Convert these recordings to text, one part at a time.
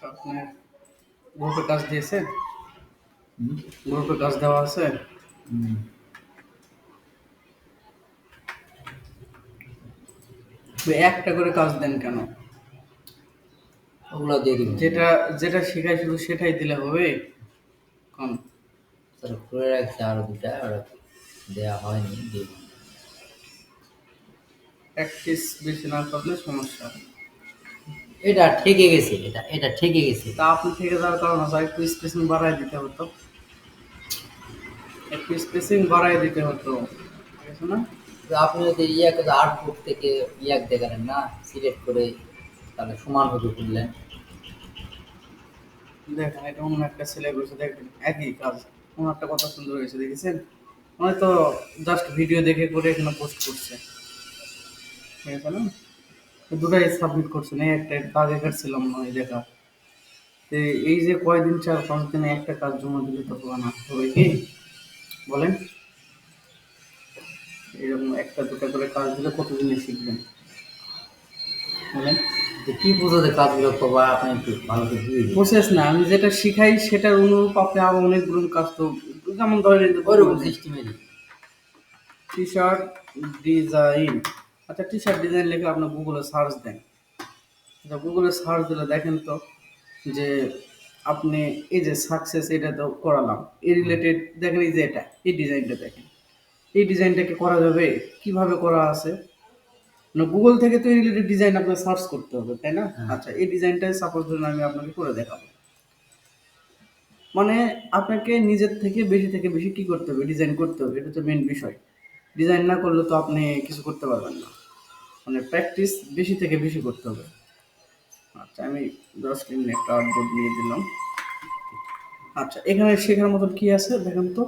আচ্ছা আপনার গ্রুপে কাজ দিয়েছে? গ্রুপে কাজ দেওয়া আছে? একটা করে কাজ দেন কেন? ওগুলো দিয়ে দিবেন যেটা যেটা শেখাই শুধু সেটাই দিলে হবে? কম স্যার করে রাখছে আরও দুটা ওরা দেওয়া হয়নি দিবেন। প্র্যাকটিস বেশি না করলে সমস্যা এটা ঠেকে গেছে এটা এটা ঠেকে গেছে। তা আপনি থেকে যাওয়ার কারণ আছে একটু স্পেসিং বাড়ায় দিতে হতো। একটু স্পেসিং বাড়ায় দিতে হতো। ঠিক না? আপনি যদি ইয়াকে আউটপুট থেকে ইয়াক দেখালেন না সিলেক্ট করে তাহলে সমান হতে করলেন দেখেন এটা অন্য একটা ছেলে বসে দেখেন একই কাজ। ওনার একটা কথা সুন্দর হয়েছে দেখেছেন? মানে তো জাস্ট ভিডিও দেখে করে এখানে পোস্ট করছে। ঠিক আছে না? দুটাই সাবমিট করছে না একটা একটা আগে কাটছিলাম না এই দেখা এই যে কয়দিন চার পাঁচ দিনে একটা কাজ জমা দিলে তো হবে না হবে কি? বলেন। এরকম একটা দুটা করে কাজ দিলে কতদিনে শিখবেন? বলেন। কি বোঝাতে কাজগুলো পাবা আপনি ভালো করে প্রসেস না আমি যেটা শিখাই সেটার অনুরূপ আপনি আরও অনেকগুলো কাজ তো যেমন ধরেন ওইরকম সিস্টেমেরই টি শার্ট ডিজাইন আচ্ছা টি শার্ট ডিজাইন লিখে আপনার গুগলে সার্চ দেন। আচ্ছা গুগলে সার্চ দিলে দেখেন তো যে আপনি এই যে সাকসেস এটা তো করালাম। এই রিলেটেড দেখেন এই যে এটা এই ডিজাইনটা দেখেন। এই ডিজাইনটাকে করা যাবে? কীভাবে করা আছে? না গুগল থেকে তো এই রিলেটেড ডিজাইন আপনার সার্চ করতে হবে তাই না? হ্যাঁ। আচ্ছা এই ডিজাইনটাই সাপোজ ধরুন আমি আপনাকে করে দেখাবো। মানে আপনাকে নিজের থেকে বেশি থেকে বেশি কি করতে হবে? ডিজাইন করতে হবে এটা তো মেন বিষয়। ডিজাইন না করলে তো আপনি কিছু করতে পারবেন না। মানে প্র্যাকটিস বেশি থেকে বেশি করতে হবে। আচ্ছা আমি দশ মিনিট একটা আউটবোর্ড নিয়ে দিলাম। আচ্ছা এখানে শেখার মতন কি আছে দেখেন তো?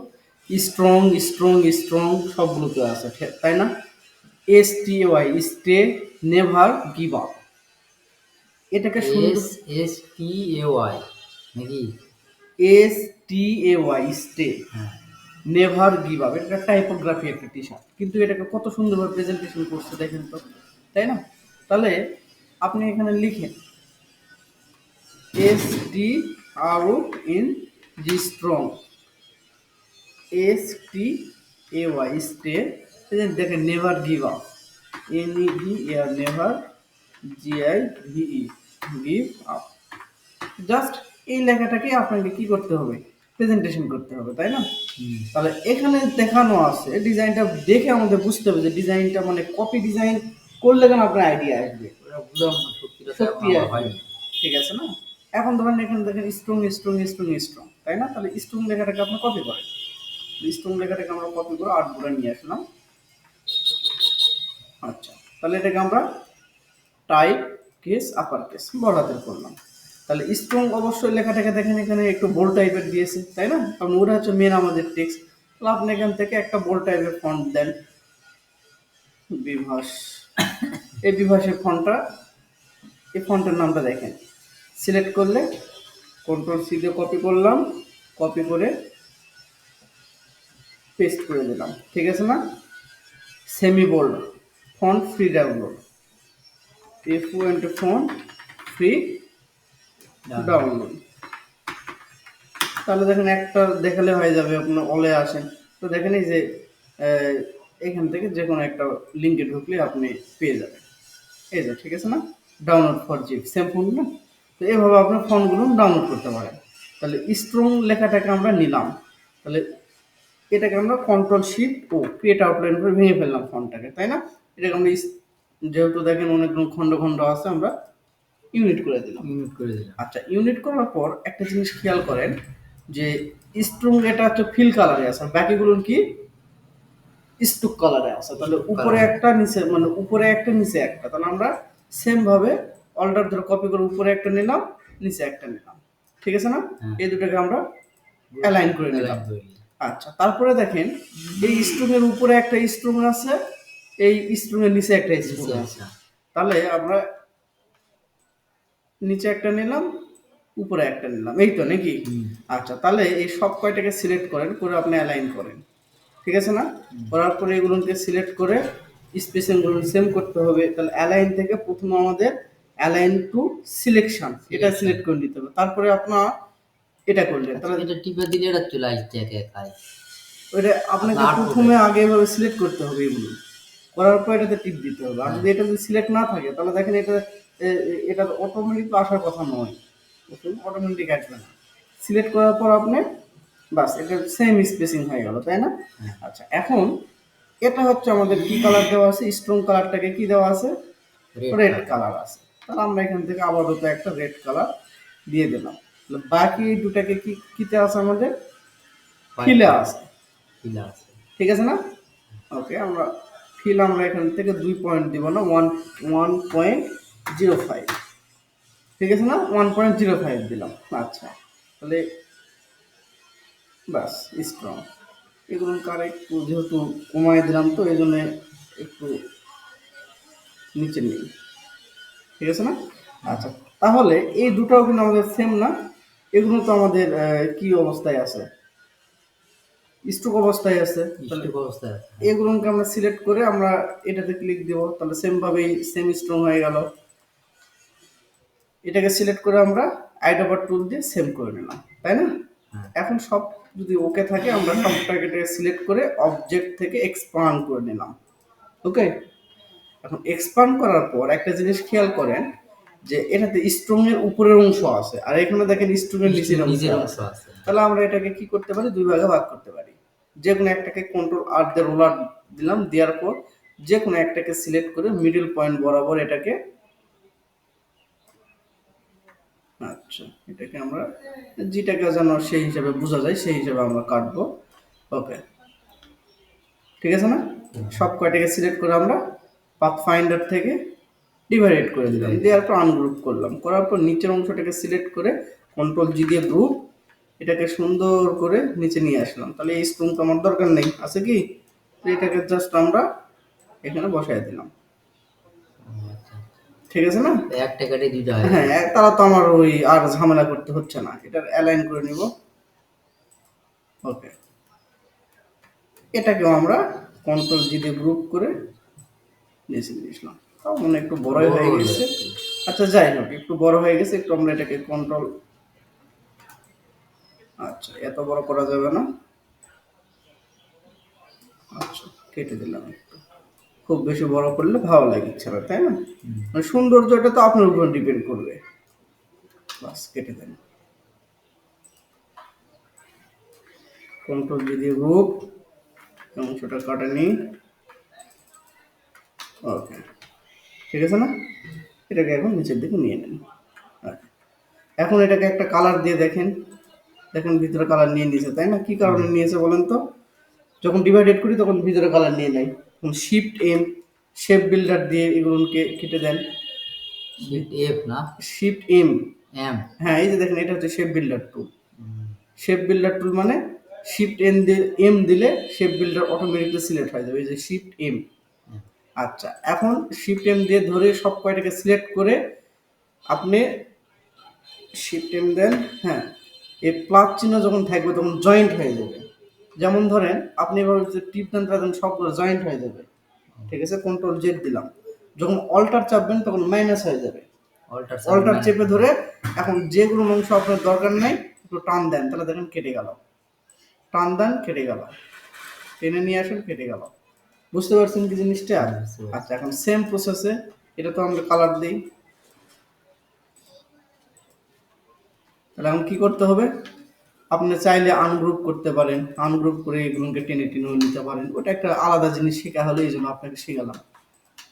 স্ট্রং স্ট্রং স্ট্রং সবগুলোতে আছে তাই না? S T Y stay never give up এটাকে S S T A Y নাকি? S T A Y stay never give up এটা টাইপোগ্রাফি একটা টি শার্ট কিন্তু এটাকে কত সুন্দরভাবে প্রেজেন্টেশন করছে দেখেন তো। তাই না? তাহলে আপনি এখানে লিখেন S T R N G strong S T A Y stay দেখেন never give up N E V R never G I V E give up just এই লেখাটাকে আপনাকে কি করতে হবে? প্রেজেন্টেশন করতে হবে তাই না? তাহলে এখানে দেখানো আছে ডিজাইনটা দেখে আমাদের বুঝতে হবে যে ডিজাইনটা মানে কপি ডিজাইন করলে কেন আপনার আইডিয়া আসবে। সত্যি ঠিক আছে না? এখন ধরেন এখানে দেখেন স্ট্রং স্ট্রং স্ট্রং স্ট্রং তাই না? তাহলে স্ট্রং লেখাটাকে আপনি কপি করেন। স্ট্রং লেখাটাকে আমরা কপি করে আর্ট বোর্ডে নিয়ে আসলাম। আচ্ছা তাহলে এটাকে আমরা টাইপ কেস আপার কেস বড় হাতের করলাম। তাহলে স্ট্রং অবশ্যই লেখাটাকে দেখেন এখানে একটু বোল্ড টাইপের দিয়েছে তাই না? কারণ ওটা হচ্ছে মেন আমাদের টেক্সট তাহলে আপনি এখান থেকে একটা বোল্ড টাইপের ফন্ট দেন। বিভাস এই বিভাসের ফন্টটা এই ফন্টের নামটা দেখেন। সিলেক্ট করলে কন্ট্রোল সি দিয়ে কপি করলাম কপি করে পেস্ট করে দিলাম ঠিক আছে না? Semi bold font free download F and font free download তাহলে দেখেন একটা দেখালে হয়ে যাবে আপনার অলে আসেন। তো দেখেন এই যে এখান থেকে যে কোনো একটা লিঙ্কে ঢুকলে আপনি পেয়ে যাবেন। এই যে ঠিক আছে না? Download for zip same phone না? তো এভাবে আপনার ফোনগুলো ডাউনলোড করতে পারেন। তাহলে স্ট্রং লেখাটাকে আমরা নিলাম। তাহলে এটাকে আমরা control shift O create outline করে ভেঙে ফেললাম ফোনটাকে তাই না? এটাকে আমরা যেহেতু দেখেন অনেকগুলো খণ্ড খণ্ড আছে আমরা ইউনিট করে দিলাম। ইউনিট করে দিলাম। আচ্ছা ইউনিট করার পর একটা জিনিস খেয়াল করেন যে স্ট্রং এটা হচ্ছে ফিল কালারে আছে আর বাকিগুলো কি? স্টুক কালারে আছে। তাহলে উপরে একটা নিচে মানে উপরে একটা নিচে একটা। তাহলে আমরা সেম ভাবে অল্টার ধরে কপি করে উপরে একটা নিলাম নিচে একটা নিলাম। ঠিক আছে না? হ্যাঁ। এই দুটোকে আমরা অ্যালাইন করে নিলাম। দিলাম। আচ্ছা তারপরে দেখেন এই স্ট্রুং এর উপরে একটা স্ট্রুং আছে এই স্ট্রুং এর নিচে একটা স্ট্রুং আছে। তাহলে আমরা নিচে একটা নিলাম উপরে একটা নিলাম। এই তো নাকি? আচ্ছা তাহলে এই সব কয়টাকে সিলেক্ট করেন করে আপনি অ্যালাইন করেন। ঠিক আছে না? করার পরে এগুলোকে সিলেক্ট করে স্পেসিংগুলো সেম করতে হবে। তাহলে অ্যালাইন থেকে প্রথমে আমাদের অ্যালাইন টু সিলেকশন এটা সিলেক্ট করে নিতে হবে। তারপরে আপনার এটা করলেন। তাহলে এটা টিপে দিলে এটা চলে আসছে একে একাই। ওইটা আপনাকে প্রথমে আগে এভাবে সিলেক্ট করতে হবে এগুলো। করার পর এটাতে টিপ দিতে হবে। আর যদি এটা যদি সিলেক্ট না থাকে তাহলে দেখেন এটা এটা অটোমেটিক আসার কথা নয়। অটোমেটিক আসবে না। সিলেক্ট করার পর আপনি বাস এটা সেম স্পেসিং হয়ে গেল তাই না। আচ্ছা এখন এটা হচ্ছে আমাদের কি কালার দেওয়া আছে? স্ট্রং কালারটাকে কি দেওয়া আছে? রেড কালার আছে। তাহলে আমরা এখান থেকে আপাতত একটা রেড কালার দিয়ে দিলাম। বাকি দুটাকে কি কিতে আছে আমাদের? ফিলে আছে। ফিলা আছে। ঠিক আছে না? ওকে আমরা ফিল আমরা এখান থেকে দুই পয়েন্ট দিব না one one point zero five ঠিক আছে না? ওয়ান পয়েন্ট জিরো ফাইভ দিলাম। আচ্ছা তাহলে বাস স্ট্রং এগুলো কার একটু যেহেতু কমাই দিলাম তো এই জন্য একটু নিচে নিই। ঠিক আছে না? আচ্ছা তাহলে এই দুটাও কিন্তু আমাদের সেম না। এগুলো তো আমাদের কি অবস্থায় আছে? স্ট্রোক অবস্থায় আছে। অবস্থায় আছে এগুলোকে আমরা সিলেক্ট করে আমরা এটাতে ক্লিক দেব। তাহলে সেম ভাবেই সেম স্ট্রং হয়ে গেল। এটাকে সিলেক্ট করে আমরা আইডাবার টুল দিয়ে সেভ করে নিলাম তাই না? হ্যাঁ। এখন সব যদি ওকে থাকে আমরা সবটাকে সিলেক্ট করে অবজেক্ট থেকে এক্সপান্ড করে নিলাম। ওকে এখন এক্সপান্ড করার পর একটা জিনিস খেয়াল করেন যে এটাতে স্ট্রং এর উপরের অংশ আছে আর এখানে দেখেন স্ট্রং এর নিচের অংশ আছে। তাহলে আমরা এটাকে কি করতে পারি? দুই ভাগে ভাগ করতে পারি। যে কোনো একটাকে কন্ট্রোল আর দিয়ে রোলার দিলাম দেওয়ার পর যে কোনো একটাকে সিলেক্ট করে মিডল পয়েন্ট বরাবর এটাকে আচ্ছা এটাকে আমরা যেটাকে যেন সেই হিসাবে বোঝা যায়, সেই হিসাবে আমরা কাটবো। ওকে ঠিক আছে না? সব কয়টাকে সিলেক্ট করে আমরা পাথ ফাইন্ডার থেকে ডিভাইড করে দিলাম। দেওয়ার পর আনগ্রুপ করলাম। করার পর নিচের অংশটাকে সিলেক্ট করে কন্ট্রোল জি দিয়ে গ্রুপ এটাকে সুন্দর করে নিচে নিয়ে আসলাম। তাহলে এই স্ট্রুম তো আমার দরকার নেই। আছে কি? এটাকে জাস্ট আমরা এখানে বসাই দিলাম। ঠিক আছে না? তো একটা কাটে দুইটা হয় হ্যাঁ তারা তো আমার ওই আর ঝামেলা করতে হচ্ছে না। এটা অ্যালাইন করে নিব। ওকে এটাকেও আমরা কন্ট্রোল জি দিয়ে গ্রুপ করে নিচে নিয়ে আসলাম তাও মনে একটু বড়ই হয়ে বড় হয়ে গেছে। আচ্ছা যাই হোক একটু বড় হয়ে গেছে একটু আমরা এটাকে কন্ট্রোল আচ্ছা এত বড় করা যাবে না। আচ্ছা কেটে দিলাম। খুব বেশি বড় করলে ভালো লাগছে না তাই না? মানে সৌন্দর্যটা তো আপনার উপর ডিপেন্ড করবে। বাস, কেটে দেন। কন্ট্রোল যদি রূপ অংশটা কাটা নিই। ওকে ঠিক আছে না? এটাকে এখন নিচের দিকে নিয়ে নেন। আচ্ছা। এখন এটাকে একটা কালার দিয়ে দেখেন। দেখেন ভিতরে কালার নিয়ে নিয়েছে, তাই না? কি কারণে নিয়েছে বলেন তো? যখন ডিভাইডেড করি, তখন ভিতরে কালার নিয়ে নেয়। শিফট এম শেপ বিল্ডার দিয়ে এগুলোকে কেটে দেন। এফ না? শিফট এম এম হ্যাঁ এই যে দেখেন এটা হচ্ছে shape builder tool shape builder tool মানে শিফট এম দিয়ে এম দিলে শেপ বিল্ডার অটোমেটিকলি সিলেক্ট হয়ে যাবে এই যে শিফট এম আচ্ছা এখন শিফট এম দিয়ে ধরে সব কয়টাকে সিলেক্ট করে আপনি শিফট এম দেন হ্যাঁ এই প্লাস চিহ্ন যখন থাকবে তখন জয়েন্ট হয়ে যাবে। যেমন ধরেন আপনি এভাবে যে টিপ দেন তখন সবগুলো জয়েন্ট হয়ে যাবে। ঠিক আছে? কন্ট্রোল জেড দিলাম। যখন অল্টার চাপবেন তখন মাইনাস হয়ে যাবে। অল্টার চেপে ধরে এখন যেগুলো অংশ আপনার দরকার নেই একটু টান দেন তাহলে দেখেন কেটে গেল। টান দেন কেটে গেল। টেনে নিয়ে আসেন কেটে গেল। বুঝতে পারছেন কি জিনিসটা? বুঝতে আচ্ছা এখন সেম প্রসেসে এটা তো আমরা কালার দিই। তাহলে এখন কি করতে হবে? আপনি চাইলে আনগ্রুপ করতে পারেন। আনগ্রুপ করে এগুলোকে টেনে টেনেও নিতে পারেন। ওটা একটা আলাদা জিনিস শেখা হলো এই জন্য আপনাকে শেখালাম।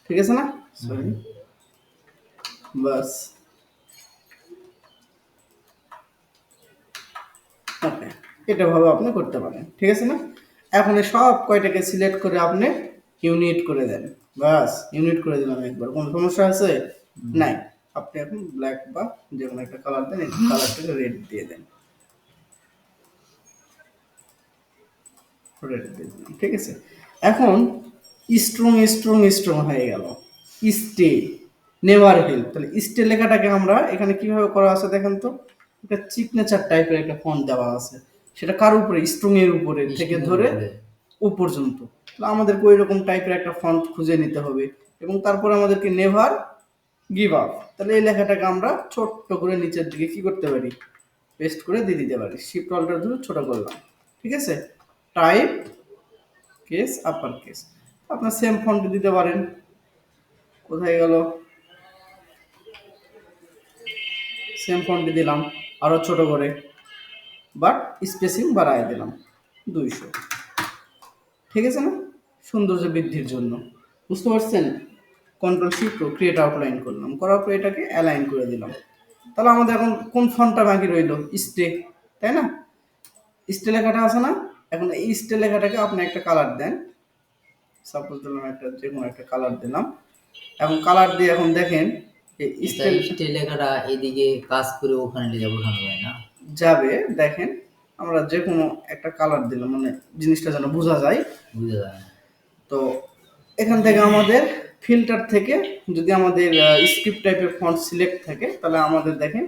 ঠিক আছে না? সরি বাস। এটা ভাবে আপনি করতে পারেন। ঠিক আছে না? এখন সব কয়টাকে সিলেক্ট করে আপনি ইউনিট করে দেন। বাস ইউনিট করে দিলাম একবার। কোনো সমস্যা আছে? নাই। আপনি এখন ব্ল্যাক বা যে কোনো একটা কালার দেন কালারটাকে রেড দিয়ে দেন রেড দিয়ে দিলাম ঠিক আছে? এখন স্ট্রং স্ট্রং স্ট্রং হয়ে গেল। স্টে নেভার হেল্প তাহলে স্টে লেখাটাকে আমরা এখানে কীভাবে করা আছে দেখেন তো? একটা সিগনেচার টাইপের একটা ফন্ট দেওয়া আছে। সেটা কার উপরে? স্ট্রং এর উপরে থেকে ধরে ও পর্যন্ত। তাহলে আমাদেরকে ওই রকম টাইপের একটা ফন্ট খুঁজে নিতে হবে। এবং তারপরে আমাদেরকে নেভার গিভ আপ তাহলে এই লেখাটাকে আমরা ছোট্ট করে নিচের দিকে কি করতে পারি? পেস্ট করে দিয়ে দিতে পারি। শিফট অল্টার ধরে ছোট করলাম। ঠিক আছে? টাইপ কেস আপার কেস আপনার সেম ফন্ট দিতে পারেন। কোথায় গেল? সেম ফন্টে দিলাম, আরও ছোট করে। বাট স্পেসিং বাড়ায় দিলাম, দুইশো। ঠিক আছে না? সৌন্দর্য বৃদ্ধির জন্য। বুঝতে পারছেন? কন্ট্রোল শিফট ক্রিয়েট আউটলাইন করলাম। করার পর এটাকে অ্যালাইন করে দিলাম। তাহলে আমাদের এখন কোন ফন্টটা বাকি রইল? স্টে তাই না? স্টে লেখাটা আছে না? এখন এই স্টে লেখাটাকে আপনি একটা কালার দেন। সাপোজ দিলাম একটা যে কোনো একটা কালার দিলাম। এবং কালার দিয়ে এখন দেখেন এই স্টে স্টিল লেখাটা এইদিকে কাজ করে ওখানে লিখে বোঝানো যায় না? যাবে দেখেন আমরা যে কোনো একটা কালার দিলাম মানে জিনিসটা যেন বোঝা যায়। বুঝে যায়। তো এখান থেকে আমাদের ফিল্টার থেকে যদি আমাদের স্ক্রিপ্ট টাইপের ফন্ট সিলেক্ট থাকে তাহলে আমাদের দেখেন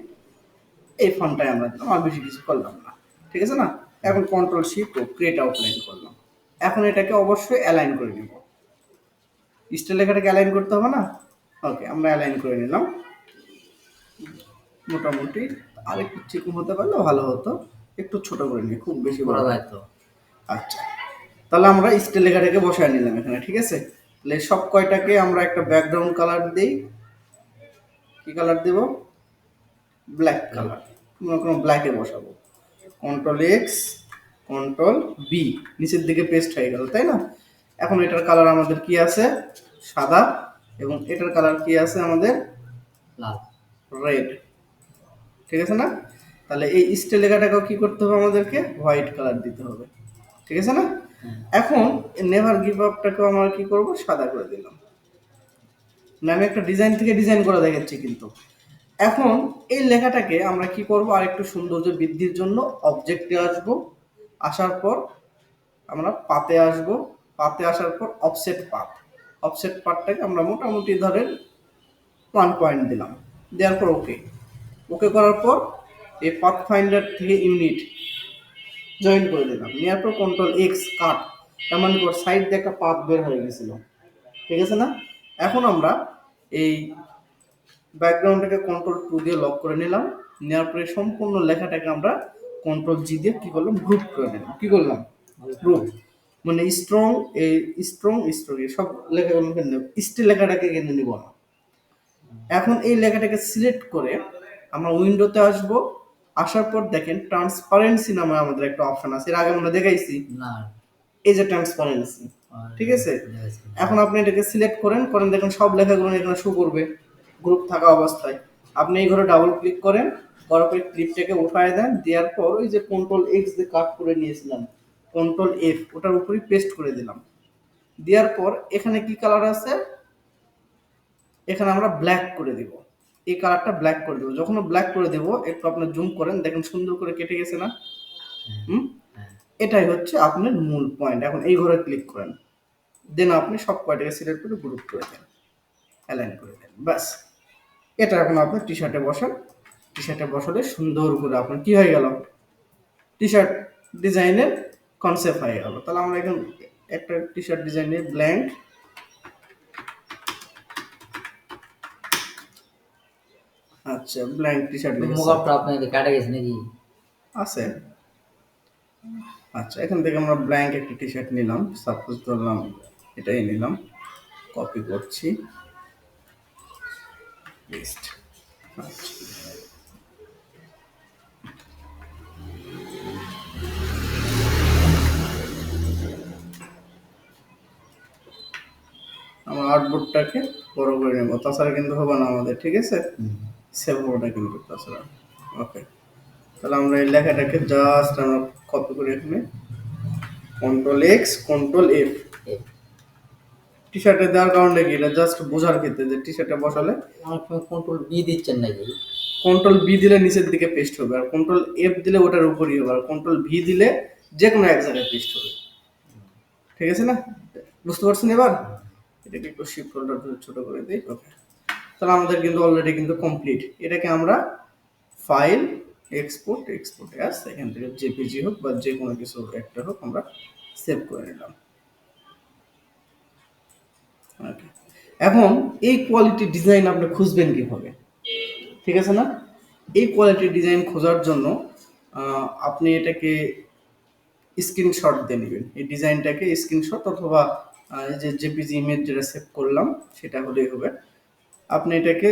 এই ফন্টটাই আমরা দিলাম আর বেশি কিছু করলাম না। ঠিক আছে না? এখন control shift O create outline করলাম। এখন এটাকে অবশ্যই অ্যালাইন করে নিব। স্টাইল লেখাটাকে অ্যালাইন করতে হবে না? ওকে আমরা অ্যালাইন করে নিলাম। মোটামুটি আরেকটু চিকন হতে পারলে ভালো হতো। একটু ছোট করে নিই খুব বেশি বড় করা না। যায় তো আচ্ছা তাহলে আমরা স্টাইল লেখাটাকে বসায় নিলাম এখানে ঠিক আছে? তাহলে সব কয়টাকে আমরা একটা ব্যাকগ্রাউন্ড কালার দিই? কি কালার দেব? ব্ল্যাক কালার কোনো কোনো ব্ল্যাকে বসাবো। কন্ট্রোল এক্স কন্ট্রোল বি নিচের দিকে পেস্ট হয়ে গেল তাই না? এখন এটার কালার আমাদের কি আছে? সাদা। এবং এটার কালার কি আছে আমাদের? লাল। রেড ঠিক আছে না? তাহলে এই স্টাইল লেখাটাকেও কি করতে হবে আমাদেরকে? হোয়াইট কালার দিতে হবে। ঠিক আছে না? এখন নেভার গিভ আপটাকেও আমরা কি করব? সাদা করে দিলাম। না আমি একটা ডিজাইন থেকে ডিজাইন করে দেখাচ্ছি কিন্তু। এখন এই লেখাটাকে আমরা কি করব? আর একটু সৌন্দর্য বৃদ্ধির জন্য অবজেক্টে আসব। আসার পর আমরা পাতে আসব। পাতে আসার পর অফসেট পাত। অফসেট পাতটাকে আমরা মোটামুটি ধরেন ওয়ান পয়েন্ট দিলাম। দেওয়ার পর ওকে ওকে করার পর এই পাথ ফাইন্ডার থেকে ইউনিট জয়েন করে দিলাম। নেওয়ার পর কন্ট্রোল এক্স কাট তার মানে পর সাইড দিয়ে একটা পাথ বের হয়ে গেছিল। ঠিক আছে না? এখন আমরা এই ব্যাকগ্রাউন্ডটাকে কন্ট্রোল টু দিয়ে লক করে নিলাম। নেওয়ার পরে সম্পূর্ণ লেখাটাকে আমরা কন্ট্রোল জি দিয়ে কি করলাম? গ্রুপ করে নিলাম। কি করলাম? গ্রুপ মানে স্ট্রং এই স্ট্রং স্ট্রং সব লেখাগুলোকে নেব স্টিল লেখাটাকে কিনে নিব না। এখন এই লেখাটাকে সিলেক্ট করে আমরা উইন্ডোতে আসব। আসার পর দেখেন ট্রান্সপারেন্সি নামে আমাদের একটা অপশন আছে। এর আগে আমরা দেখাইছি। না। এই যে ট্রান্সপারেন্সি ঠিক আছে? এখন আপনি এটাকে সিলেক্ট করেন। করেন দেখেন সব লেখাগুলো এখানে শো করবে। গ্রুপ থাকা অবস্থায়। আপনি এই ঘরে ডাবল ক্লিক করেন করার পরে ক্লিপটাকে উঠায় দেন, দেওয়ার পর ওই যে কন্ট্রোল এক্স দিয়ে কাট করে নিয়েছিলাম কন্ট্রোল এফ ওটার উপরই পেস্ট করে দিলাম। দেওয়ার পর এখানে কি কালার আছে? এখানে আমরা ব্ল্যাক করে দিব। এই কালারটা ব্ল্যাক করে দেবো। যখন ব্ল্যাক করে দেব, একটু আপনি জুম করেন, দেখেন সুন্দর করে কেটে গেছে না? হুম? এটাই হচ্ছে আপনার মূল পয়েন্ট এখন এই ঘরে ক্লিক করেন। দেন আপনি সব কয়টাকে সিলেক্ট করে গ্রুপ করে দেন। অ্যালাইন করে দেন। ব্যাস। এটা এখন আপনি টি শার্টে বসান। টি শার্টে বসালে সুন্দর করে আপনার কি হয়ে গেল? টি শার্ট ডিজাইনের কনসেপ্ট হয়ে গেল। তাহলে আমরা এখন একটা টি শার্ট ডিজাইনের ব্ল্যাঙ্ক আচ্ছা ব্ল্যাঙ্ক টি শার্ট মুখটা আপনাকে কাটা গেছে নাকি? আছে। আচ্ছা এখান থেকে আমরা ব্ল্যাঙ্ক একটা টি শার্ট নিলাম। সাপোজ ধরলাম এটাই নিলাম। কপি করছি। পেস্ট আমার আউটবোর্ডটাকে বড় করে নেব। তাছাড়া কিন্তু হবে না আমাদের ঠিক আছে? সেভ হবে না কিন্তু তাছাড়া। ওকে তাহলে আমরা এই লেখাটাকে জাস্ট আমরা কপি করে এখানে control X control F T শার্টে দেওয়ার কারণে কি? এটা জাস্ট বোঝার ক্ষেত্রে যে টি শার্টে বসালে অনেক সময় কন্ট্রোল বি দিচ্ছেন নাকি? কন্ট্রোল বি দিলে নিচের দিকে পেস্ট হবে আর কন্ট্রোল এফ দিলে ওটার উপরই হবে আর কন্ট্রোল ভি দিলে যে কোনো এক জায়গায় পেস্ট হবে। ঠিক আছে না? বুঝতে পারছেন এবার? এটাকে একটু শিফট হোল্ডার ধরে ছোট করে দিই ওকে তাহলে আমাদের কিন্তু অলরেডি কিন্তু কমপ্লিট এটাকে আমরা ফাইল এক্সপোর্ট এক্সপোর্ট অ্যাস এখান থেকে জেপিজি হোক বা যে কোনো কিছু একটা হোক আমরা সেভ করে নিলাম। ওকে এখন এই কোয়ালিটি ডিজাইন আপনি খুঁজবেন কীভাবে? ঠিক আছে না? এই কোয়ালিটির ডিজাইন খোঁজার জন্য আপনি এটাকে স্ক্রিনশট দিয়ে নেবেন। এই ডিজাইনটাকে স্ক্রিনশট অথবা এই যে জেপিজি ইমেজ যেটা সেভ করলাম সেটা হলেই হবে। আপনি এটাকে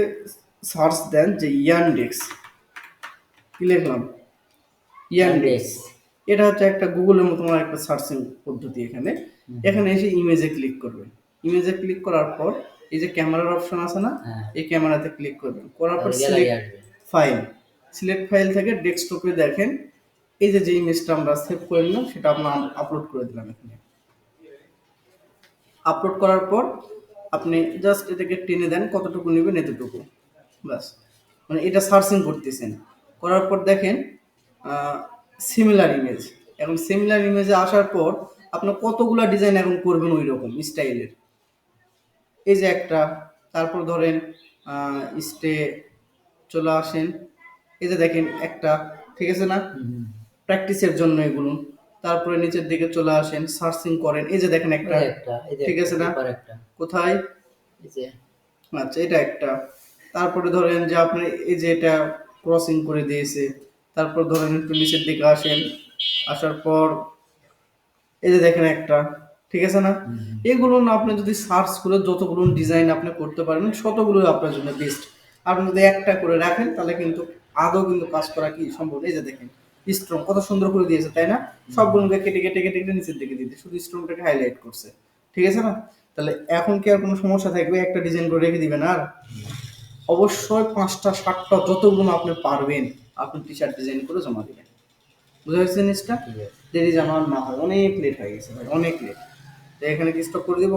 সার্চ দেন যে ইয়ানডেক্স কি লিখলাম? ইয়ানডেক্স এটা হচ্ছে একটা গুগলের মতো একটা সার্চিং পদ্ধতি এখানে। এখানে এসে ইমেজে ক্লিক করবেন। ইমেজে ক্লিক করার পর এই যে ক্যামেরার অপশন আছে না হ্যাঁ। এই ক্যামেরাতে ক্লিক করবেন। করার পর সিলেক্ট ফাইল সিলেক্ট ফাইল থেকে ডেস্কটপে দেখেন এই যে যে ইমেজটা আমরা সেভ করে নিলাম সেটা আমরা আপলোড করে দিলাম এখানে। আপলোড করার পর আপনি জাস্ট এটাকে টেনে দেন কতটুকু নেবেন এতটুকু। ব্যাস। মানে এটা সার্চিং করতেছেন। করার পর দেখেন সিমিলার ইমেজ এখন সিমিলার ইমেজে আসার পর আপনার কতগুলা ডিজাইন এখন করবেন ওই রকম স্টাইলের এই যে একটা তারপর ধরেন স্টে চলে আসেন। এই যে দেখেন একটা ঠিক আছে না? প্র্যাকটিসের জন্য এগুলো। তারপরে নিচের দিকে চলে আসেন সার্চিং করেন। এই যে দেখেন একটা একটা ঠিক আছে না? কোথায়? আচ্ছা এটা একটা। তারপরে ধরেন যে আপনি এই যে এটা ক্রসিং করে দিয়েছে। তারপর ধরেন একটু নিচের দিকে আসেন। আসার পর এই যে দেখেন একটা ঠিক আছে না? এগুলো না আপনি যদি সার্চ করে যতগুলো ডিজাইন আপনি করতে পারবেন ততগুলো আপনার জন্য বেস্ট আপনি যদি একটা করে রাখেন তাহলে কিন্তু আদৌ কিন্তু কাজ করা কি সম্ভব? এই যে দেখেন স্ট্রং কত সুন্দর করে দিয়েছে তাই না? সবগুলোকে কেটে কেটে কেটে কেটে নিচের দিকে দিতে শুধু স্ট্রংটাকে হাইলাইট করছে। ঠিক আছে না? তাহলে এখন কি আর কোনো সমস্যা থাকবে? একটা ডিজাইন করে রেখে দিবেন আর? অবশ্যই পাঁচটা সাতটা যতগুলো আপনি পারবেন আপনি টি শার্ট ডিজাইন করে জমা দিবেন। বুঝতে পারছেন জিনিসটা? দেরি যেন আর না হয়। অনেক লেট হয়ে গেছে ভাই অনেক লেট এখানে কি স্টপ করে দিব?